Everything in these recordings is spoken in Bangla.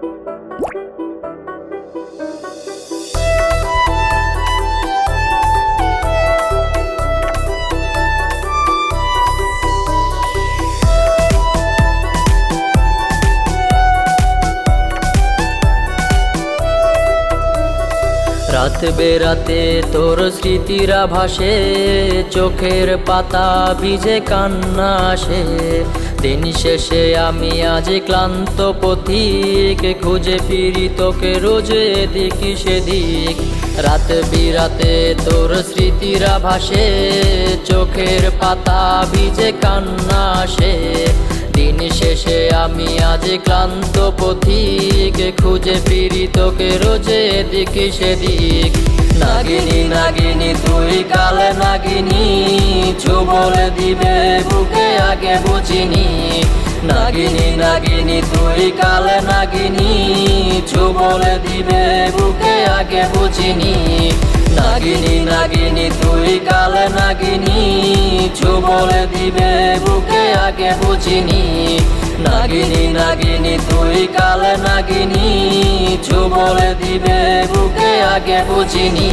Thank you. রাত বেরাতে তোর স্মৃতিরা ভাসে চোখের পাতা ভিজে কান্না আসে দিন শেষে আমি আজ ক্লান্ত পথিক, খুঁজে ফিরি তোকে রোজ এদিক সেদিক। রাত বিরাতে তোর স্মৃতিরা ভাসে চোখের পাতা ভিজে কান্না আসে দিন শেষে আমি আজ ক্লান্ত পথিক, খুঁজে ফিরি তোকে রোজে এদিক সেদিক। নাগিনী নাগিনী, তুই কাল নাগিনী ছু বলে দিবে বুকে আগে বুঝিনি। নাগিনী নাগিনী, তুই কাল নাগিনী ছু বলে দিবে বুকে আগে বুঝিনি। নাগিনী নাগিনী, তুই কাল নাগিনী ছু বলে দিবে বুকে, আগে বুঝিনি। নাগিনী নাগিনী, তুই কাল নাগিনী ছু বলে দিবে বুকে, আগে বুঝিনি।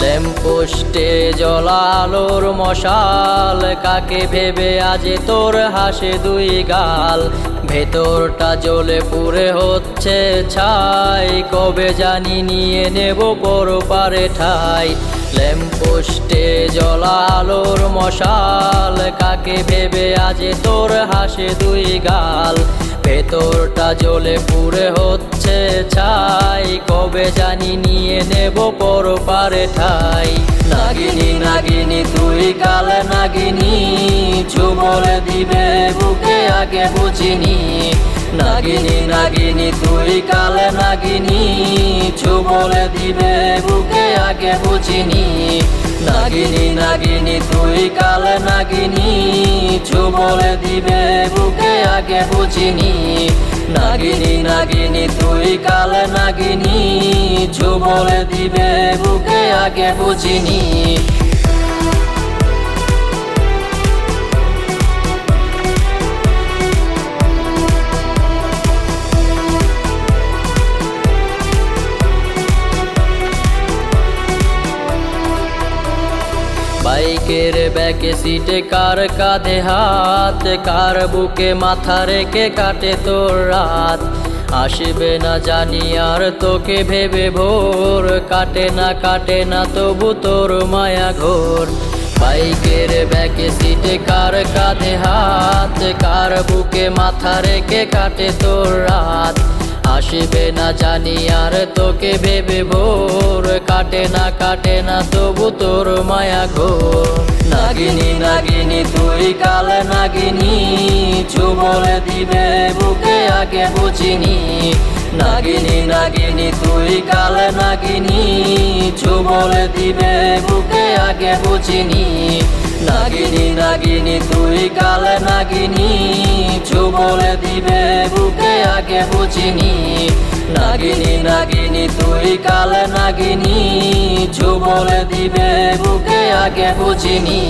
ল্যাম্পোস্টে জলালোর মশাল, কাকে ভেবে আজ তোর হাসে দুই গাল? ভেতরটা জলে পুরে হচ্ছে ছাই, কবে জানি নিয়ে নেব পর পারে ঠাই? ল্যাম্পোস্টে জলালোর মশাল, কাকে ভেবে আজ তোর হাসে দুই গাল? ভেতরটা জ্বলে পুরে হচ্ছে ছাই, কবে জানি নিয়ে নেব পর পারে ঠাই? নাগিনী নাগিনী, তুই কাল নাগিনী বলে দিবে বুকে আগে বুঝিনি। নাগিনী নাগিনী, তুই কালে নাগিনী। বলে দিবে বুকে আগে বুঝিনি। নাগিনী নাগিনী, তুই কালে নাগিনী। বলে দিবে বুকে আগে বুঝিনি। নাগিনী নাগিনী, তুই কালে নাগিনী। বলে দিবে বুকে আগে বুঝিনি। বাইকের ব্যাকে সিটে কার কাঁধে হাত? কার বুকে মাথা রেখে কাটে তোর রাত? আসবে না জানি আর তোকে ভেবে ভোর। কাটে না কাটে না তবু তোর মায়া ঘোর। বাইকের ব্যাকে সিটে কার কাঁধে হাত? কার বুকে মাথা রেখে কাটে তোর রাত? আসবে না জানি আর তোকে ভেবে ভোর। কাটে না কাটে না, তবু তোর মায়া ঘোর। নাগিনী নাগিনী, তুই কাল নাগিনী বলে দিবে বুকে, আগে বুঝিনি। নাগিনী নাগিনী, তুই কাল নাগিনী বলে দিবে বুকে, আগে বুঝিনি। নাগিনী নাগিনী, তুই কাল নাগিনী বলে দিবে বুকে, আগে বুঝিনি। নাগিনী নাগিনী তুই কাল নাগিনী ছু বলে দিবে বুকে আগে বুঝিনি।